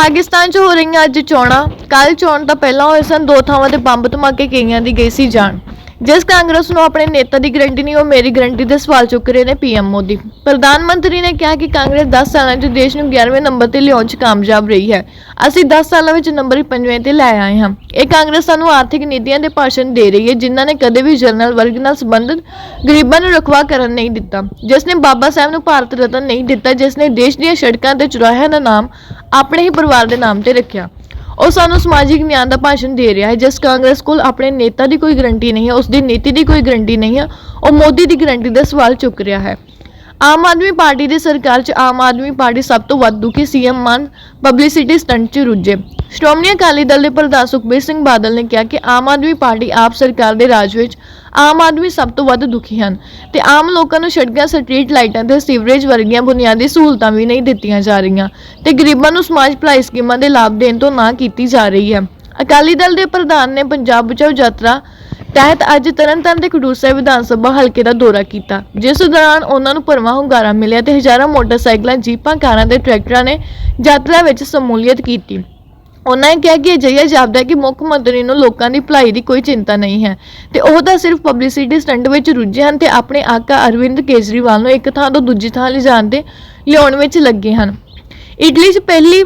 ਪਾਕਿਸਤਾਨ 'ਚ ਹੋ ਰਹੀਆਂ ਅੱਜ ਚੋਣਾਂ। ਕੱਲ ਚੋਣ ਤੋਂ ਪਹਿਲਾਂ ਹੋਏ ਸਨ, ਦੋ ਥਾਵਾਂ ਤੇ ਬੰਬ ਧਮਾਕੇ ਕਈਆਂ ਦੀ ਗਈ ਸੀ ਜਾਨ। ਜਿਸ ਕਾਂਗਰਸ ਨੂੰ ਆਪਣੇ ਨੇਤਾ ਦੀ ਗਰੰਟੀ ਨਹੀਂ, ਉਹ ਮੇਰੀ ਗਰੰਟੀ ਦੇ ਸਵਾਲ ਚੁੱਕ ਰਹੇ ਨੇ ਪੀਐਮ ਮੋਦੀ। ਪ੍ਰਧਾਨ ਮੰਤਰੀ ਨੇ ਕਿਹਾ ਕਿ ਕਾਂਗਰਸ 10 ਸਾਲਾਂ 'ਚ ਦੇਸ਼ ਨੂੰ 11ਵੇਂ ਨੰਬਰ ਤੇ ਲਿਆਉਣ 'ਚ ਕਾਮਯਾਬ ਰਹੀ ਹੈ। ਅਸੀਂ 10 ਸਾਲਾਂ ਵਿੱਚ ਨੰਬਰ 5ਵੇਂ ਤੇ ਲੈ ਆਏ ਹਾਂ। ਇਹ ਕਾਂਗਰਸ ਸਾਨੂੰ ਆਰਥਿਕ ਨੀਤੀਆਂ ਦੇ ਭਾਸ਼ਣ ਦੇ ਰਹੀ ਹੈ, ਜਿਨ੍ਹਾਂ ਨੇ ਕਦੇ ਵੀ ਜਨਰਲ ਵਰਗ ਨਾਲ ਸੰਬੰਧਿਤ ਗਰੀਬਾਂ ਨੂੰ ਰਖਵਾ ਕਰਨ ਨਹੀਂ ਦਿੱਤਾ। ਜਿਸ ਨੇ ਬਾਬਾ ਸਾਹਿਬ ਨੂੰ ਭਾਰਤ ਰਤਨ ਨਹੀਂ ਦਿੱਤਾ, ਜਿਸ ਨੇ ਦੇਸ਼ ਦੀਆਂ ਸੜਕਾਂ ਤੇ ਚੁਰਾਹਿਆਂ ਦਾ ਨਾਮ ਆਪਣੇ ਹੀ ਪਰਿਵਾਰ ਦੇ ਨਾਮ ਤੇ ਰੱਖਿਆ। ਉਹ ਸਾਨੂੰ ਸਮਾਜਿਕ ਨਿਆਂ ਦਾ ਭਾਸ਼ਣ ਦੇ ਰਿਹਾ ਹੈ। ਜਿਸ ਕਾਂਗਰਸ ਕੋਲ ਆਪਣੇ ਨੇਤਾ ਦੀ ਕੋਈ ਗਰੰਟੀ ਨਹੀਂ ਹੈ ਉਸ ਦੀ ਨੀਤੀ ਦੀ ਕੋਈ ਗਰੰਟੀ ਨਹੀਂ ਹੈ, ਉਹ ਮੋਦੀ ਦੀ ਗਰੰਟੀ ਦਾ ਸਵਾਲ ਚੁੱਕ ਰਿਹਾ ਹੈ। ਆਮ ਆਦਮੀ ਪਾਰਟੀ ਦੀ ਸਰਕਾਰ 'ਚ ਆਮ ਆਦਮੀ ਪਾਰਟੀ ਸਭ ਤੋਂ ਵੱਧ ਦੁਖੀ ਸੀਐਮ ਮਾਨ ਪਬਲਿਸਿਟੀ ਸਟੰਟ 'ਚ ਰੁੱਝੇ। ਸ਼੍ਰੋਮਣੀ ਅਕਾਲੀ ਦਲ ਦੇ ਪ੍ਰਧਾਨ ਸੁਖਬੀਰ ਸਿੰਘ ਬਾਦਲ ਨੇ ਕਿਹਾ ਕਿ ਆਮ ਆਦਮੀ ਪਾਰਟੀ ਆਪ ਸਰਕਾਰ ਦੇ ਰਾਜ ਵਿੱਚ ਆਮ ਆਦਮੀ ਸਭ ਤੋਂ ਵੱਧ ਦੁਖੀ ਹਨ ਤੇ ਆਮ ਲੋਕਾਂ ਨੂੰ ਸੜਕਾਂ, ਸਟਰੀਟ ਲਾਈਟਾਂ ਤੇ ਸੀਵਰੇਜ ਵਰਗੀਆਂ ਬੁਨਿਆਦੀ ਸਹੂਲਤਾਂ ਵੀ ਨਹੀਂ ਦਿੱਤੀਆਂ ਜਾ ਰਹੀਆਂ ਤੇ ਗਰੀਬਾਂ ਨੂੰ ਸਮਾਜ ਭਲਾਈ ਸਕੀਮਾਂ ਦੇ ਲਾਭ ਦੇਣ ਤੋਂ ਨਾ ਕੀਤੀ ਜਾ ਰਹੀ ਹੈ। ਅਕਾਲੀ ਦਲ ਦੇ ਪ੍ਰਧਾਨ ਨੇ ਪੰਜਾਬ ਬਚਾਓ ਯਾਤਰਾ ਤਹਿਤ ਅੱਜ ਤਰਨਤਾਰਨ ਦੇ ਖਡੂਰ ਸਾਹਿਬ ਵਿਧਾਨ ਸਭਾ ਹਲਕੇ ਦਾ ਦੌਰਾ ਕੀਤਾ, ਜਿਸ ਦੌਰਾਨ ਉਹਨਾਂ ਨੂੰ ਭਰਵਾਂ ਹੁੰਗਾਰਾ ਮਿਲਿਆ ਤੇ ਹਜ਼ਾਰਾਂ ਮੋਟਰਸਾਈਕਲਾਂ, ਜੀਪਾਂ, ਕਾਰਾਂ ਤੇ ਟਰੈਕਟਰਾਂ ਨੇ ਯਾਤਰਾ ਵਿੱਚ ਸ਼ਮੂਲੀਅਤ ਕੀਤੀ। ਉਹਨਾਂ ਨੇ ਕਿਹਾ ਕਿ ਅਜਿਹਾ ਜਾਪਦਾ ਹੈ ਕਿ ਮੁੱਖ ਮੰਤਰੀ ਨੂੰ ਲੋਕਾਂ ਦੀ ਭਲਾਈ ਦੀ ਕੋਈ ਚਿੰਤਾ ਨਹੀਂ ਹੈ ਤੇ ਉਹ ਤਾਂ ਸਿਰਫ ਪਬਲਿਸਿਟੀ ਸਟੰਟ ਵਿੱਚ ਰੁੱਝੇ ਹਨ ਤੇ ਆਪਣੇ ਆਕਾ ਅਰਵਿੰਦ ਕੇਜਰੀਵਾਲ ਨੂੰ ਇੱਕ ਥਾਂ ਤੋਂ ਦੂਜੀ ਥਾਂ ਲਿਜਾਣ ਤੇ ਲਿਆਉਣ ਵਿੱਚ ਲੱਗੇ ਹਨ। ਇਟਲੀ 'ਚ ਪਹਿਲੀ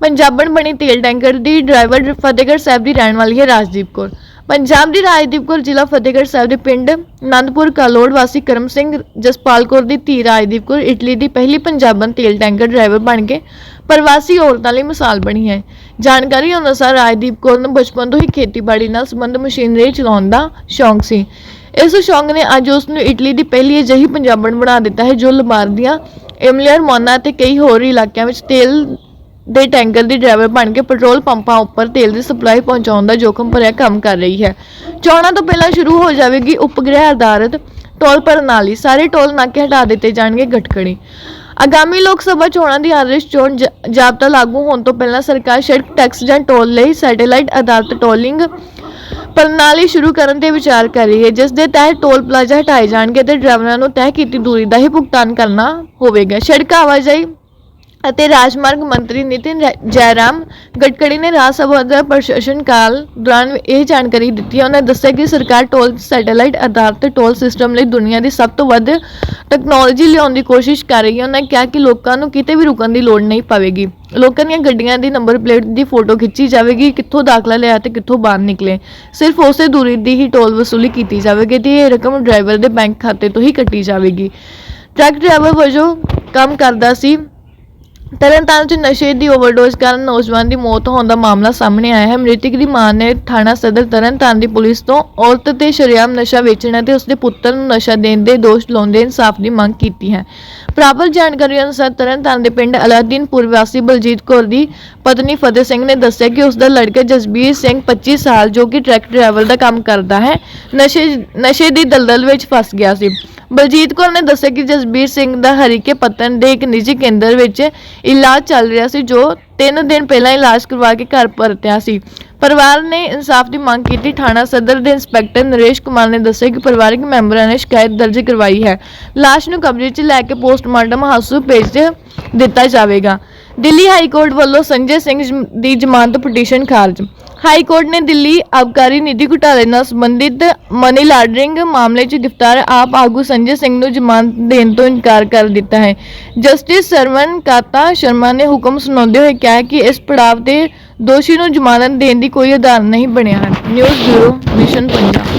ਪੰਜਾਬਣ ਬਣੀ ਤੇਲ ਟੈਂਕਰ ਦੀ ਡਰਾਈਵਰ ਫਤਿਹਗੜ੍ਹ ਸਾਹਿਬ ਦੀ ਰਹਿਣ ਵਾਲੀ ਹੈ ਰਾਜਦੀਪ ਕੌਰ। ਪੰਜਾਬ ਦੀ ਰਾਜਦੀਪ ਕੌਰ ਜ਼ਿਲ੍ਹਾ ਫਤਿਹਗੜ੍ਹ ਸਾਹਿਬ ਦੇ ਪਿੰਡ ਆਨੰਦਪੁਰ ਕਾਲੋੜ ਵਾਸੀ ਕਰਮ ਸਿੰਘ ਜਸਪਾਲ ਕੌਰ ਦੀ ਧੀ ਰਾਜਦੀਪ ਕੌਰ ਇਟਲੀ ਦੀ ਪਹਿਲੀ ਪੰਜਾਬਣ ਤੇਲ ਟੈਂਕਰ ਡਰਾਈਵਰ ਬਣ ਕੇ ਪ੍ਰਵਾਸੀ ਔਰਤਾਂ ਲਈ ਮਿਸਾਲ ਬਣੀ ਹੈ। ਜਾਣਕਾਰੀ ਅਨੁਸਾਰ ਰਾਜਦੀਪ ਕੌਰ ਨੂੰ ਬਚਪਨ ਤੋਂ ਹੀ ਖੇਤੀਬਾੜੀ ਨਾਲ ਸੰਬੰਧ ਮਸ਼ੀਨਰੀ ਚਲਾਉਣ ਦਾ ਸ਼ੌਂਕ ਸੀ। ਇਸ ਸ਼ੌਂਕ ਨੇ ਅੱਜ ਉਸ ਨੂੰ ਇਟਲੀ ਦੀ ਪਹਿਲੀ ਅਜਿਹੀ ਪੰਜਾਬਣ ਬਣਾ ਦਿੱਤਾ ਹੈ ਜੋ ਲਮਾਰਦੀਆਂ ਏਮਲੀਅਰ ਮੋਨਾ ਤੇ ਕਈ ਹੋਰ ਇਲਾਕਿਆਂ ਵਿੱਚ ਤੇਲ ਦੇ ਟੈਂਕਰ ਦੀ ਡਰਾਈਵਰ ਬਣ ਕੇ ਪੈਟਰੋਲ ਪੰਪਾਂ ਉੱਪਰ ਤੇਲ ਦੀ ਸਪਲਾਈ ਪਹੁੰਚਾਉਣ ਦਾ ਜੋਖਮ ਭਰਿਆ ਕੰਮ ਕਰ ਰਹੀ ਹੈ। ਚੋਣਾਂ ਤੋਂ ਪਹਿਲਾਂ ਸ਼ੁਰੂ ਹੋ ਜਾਵੇਗੀ ਉਪਗ੍ਰਹਿ ਆਧਾਰਿਤ ਟੋਲ ਪ੍ਰਣਾਲੀ। ਸਾਰੇ ਟੋਲ ਨਾਕੇ ਹਟਾ ਦਿੱਤੇ ਜਾਣਗੇ ਗਟਕੜੀ ਆਗਾਮੀ ਲੋਕ ਸਭਾ ਚੋਣਾਂ ਦੀ ਆਦਰਸ਼ ਚੋਣ ਜਾਬਤਾ ਲਾਗੂ ਹੋਣ ਤੋਂ ਪਹਿਲਾਂ ਸਰਕਾਰ ਸੜਕ ਟੈਕਸ ਜਾਂ ਟੋਲ ਲਈ ਸੈਟੇਲਾਈਟ ਆਧਾਰਿਤ ਟੋਲਿੰਗ ਪ੍ਰਣਾਲੀ ਸ਼ੁਰੂ ਕਰਨ ਤੇ ਵਿਚਾਰ ਕਰ ਰਹੀ ਹੈ। ਜਿਸ ਦੇ ਤਹਿਤ ਟੋਲ ਪਲਾਜ਼ਾ ਹਟਾਏ ਜਾਣਗੇ ਤੇ ਡਰਾਈਵਰਾਂ ਨੂੰ ਤੈਅ ਕੀਤੀ ਦੂਰੀ ਦਾ ਹੀ ਭੁਗਤਾਨ ਕਰਨਾ ਹੋਵੇਗਾ। ਸੜਕ ਆਵਾਜਾਈ ਅਤੇ ਰਾਜਮਾਰਗ ਮੰਤਰੀ ਨਿਤਿਨ ਜੈਰਾਮ ਗਡਕਰੀ ਨੇ ਰਾਜ ਸਭਾ ਦਾ ਪ੍ਰਸ਼ਾਸਨ ਕਾਲ ਦੌਰਾਨ ਇਹ ਜਾਣਕਾਰੀ ਦਿੱਤੀ। ਹੈ ਉਹਨਾਂ ਦੱਸਿਆ ਕਿ ਸਰਕਾਰ ਟੋਲ ਸੈਟੇਲਾਈਟ ਆਧਾਰਿਤ ਟੋਲ ਸਿਸਟਮ ਲਈ ਦੁਨੀਆ ਦੀ ਸਭ ਤੋਂ ਵੱਧ ਟੈਕਨੋਲੋਜੀ ਲਿਆਉਣ ਦੀ ਕੋਸ਼ਿਸ਼ ਕਰ ਰਹੀ ਹੈ। ਉਹਨਾਂ ਕਿਹਾ ਕਿ ਲੋਕਾਂ ਨੂੰ ਕਿਤੇ ਵੀ ਰੁਕਣ ਦੀ ਲੋੜ ਨਹੀਂ ਪਵੇਗੀ। ਲੋਕਾਂ ਦੀਆਂ ਗੱਡੀਆਂ ਦੀ ਨੰਬਰ ਪਲੇਟ ਦੀ ਫੋਟੋ ਖਿੱਚੀ ਜਾਵੇਗੀ, ਕਿੱਥੋਂ ਦਾਖਲਾ ਲਿਆ ਤੇ ਕਿੱਥੋਂ ਬਾਹਰ ਨਿਕਲੇ। ਸਿਰਫ ਉਸੇ ਦੂਰੀ ਦੀ ਹੀ ਟੋਲ ਵਸੂਲੀ ਕੀਤੀ ਜਾਵੇਗੀ ਤੇ ਇਹ ਰਕਮ ਡਰਾਈਵਰ ਦੇ ਬੈਂਕ ਖਾਤੇ ਤੋਂ ਹੀ ਕੱਟੀ ਜਾਵੇਗੀ। ਟਰੱਕ ਡਰਾਈਵਰ ਵਜੋਂ ਕੰਮ ਕਰਦਾ ਸੀ ਤਰਨਤਾਰਨ 'ਚ ਨਸ਼ੇ ਦੀ ਓਵਰਡੋਜ਼ ਕਾਰਨ ਨੌਜਵਾਨ ਦੀ ਮੌਤ ਹੋਣ ਦਾ ਮਾਮਲਾ ਸਾਹਮਣੇ ਆਇਆ ਹੈ। ਮ੍ਰਿਤਕ ਦੀ ਮਾਂ ਨੇ ਥਾਣਾ ਸਦਰ ਤਰਨਤਾਰਨ ਦੀ ਪੁਲਿਸ ਤੋਂ ਔਰਤ ਤੇ ਸ਼ਰੇਆਮ ਨਸ਼ਾ ਵੇਚਣ ਅਤੇ ਉਸਦੇ ਪੁੱਤਰ ਨੂੰ ਨਸ਼ਾ ਦੇਣ ਦੇ ਦੋਸ਼ ਲਾਉਂਦੇ ਇਨਸਾਫ ਦੀ ਮੰਗ ਕੀਤੀ ਹੈ। ਪ੍ਰਾਪਤ ਜਾਣਕਾਰੀ ਅਨੁਸਾਰ ਤਰਨਤਾਰਨ ਦੇ ਪਿੰਡ ਅਲਾਦੀਨਪੁਰ ਵਾਸੀ ਬਲਜੀਤ ਕੌਰ ਦੀ ਪਤਨੀ ਫਤਿਹ ਸਿੰਘ ਨੇ ਦੱਸਿਆ ਕਿ ਉਸ ਦਾ ਲੜਕਾ ਜਸਬੀਰ ਸਿੰਘ 25 ਸਾਲ ਜੋ ਕਿ ਟਰੱਕ ਡਰਾਈਵਰ ਦਾ ਕੰਮ ਕਰਦਾ ਹੈ, ਨਸ਼ੇ ਨਸ਼ੇ ਦੀ ਦਲਦਲ ਵਿੱਚ ਫਸ ਗਿਆ ਸੀ। ਬਲਜੀਤ ਕੌਰ ਨੇ ਦੱਸਿਆ ਕਿ ਜਸਬੀਰ ਸਿੰਘ ਦਾ ਹਰੀਕੇ ਪੱਤਨ ਦੇ ਇੱਕ ਨਿੱਜੀ ਕੇਂਦਰ ਵਿੱਚ ਇਲਾਜ ਚੱਲ ਰਿਹਾ ਸੀ, ਜੋ 3 ਦਿਨ ਪਹਿਲਾਂ ਇਲਾਜ ਕਰਵਾ ਕੇ ਘਰ ਪਰਤਿਆ ਸੀ। ਪਰਿਵਾਰ ਨੇ ਇਨਸਾਫ ਦੀ ਮੰਗ ਕੀਤੀ। ਥਾਣਾ ਸਦਰ ਦੇ ਇੰਸਪੈਕਟਰ ਨਰੇਸ਼ ਕੁਮਾਰ ਨੇ ਦੱਸਿਆ ਕਿ ਪਰਿਵਾਰਕ ਮੈਂਬਰਾਂ ਨੇ ਸ਼ਿਕਾਇਤ ਦਰਜ ਕਰਵਾਈ ਹੈ। ਲਾਸ਼ ਨੂੰ ਕਬਜ਼ੇ 'ਚ ਲੈ ਕੇ ਪੋਸਟਮਾਰਟਮ ਹਾਸੂ ਭੇਜ ਦਿੱਤਾ ਜਾਵੇਗਾ। ਦਿੱਲੀ ਹਾਈ ਕੋਰਟ ਵੱਲੋਂ ਸੰਜੇ ਸਿੰਘ ਦੀ ਜ਼ਮਾਨਤ ਪਟੀਸ਼ਨ ਖਾਰਜ ਹਾਈ ਕੋਰਟ ਨੇ ਦਿੱਲੀ ਆਬਕਾਰੀ ਨਿਧੀ ਘੁਟਾਲੇ ਨਾਲ ਸੰਬੰਧਿਤ ਮਨੀ ਲਾਂਡਰਿੰਗ ਮਾਮਲੇ 'ਚ ਗ੍ਰਿਫਤਾਰ ਆਪ ਆਗੂ ਸੰਜੇ ਸਿੰਘ ਨੂੰ ਜ਼ਮਾਨਤ ਦੇਣ ਤੋਂ ਇਨਕਾਰ ਕਰ ਦਿੱਤਾ ਹੈ। ਜਸਟਿਸ ਸਰਵਨ ਕਾਤਾ ਸ਼ਰਮਾ ਨੇ ਹੁਕਮ ਸੁਣਾਉਂਦੇ ਹੋਏ ਕਿਹਾ ਕਿ ਇਸ ਪੜਾਅ ਤੇ ਦੋਸ਼ੀ ਨੂੰ ਜ਼ਮਾਨਤ ਦੇਣ ਦੀ ਕੋਈ ਆਧਾਰ ਨਹੀਂ ਬਣਿਆ ਹੈ। News bureau, mission Punjab.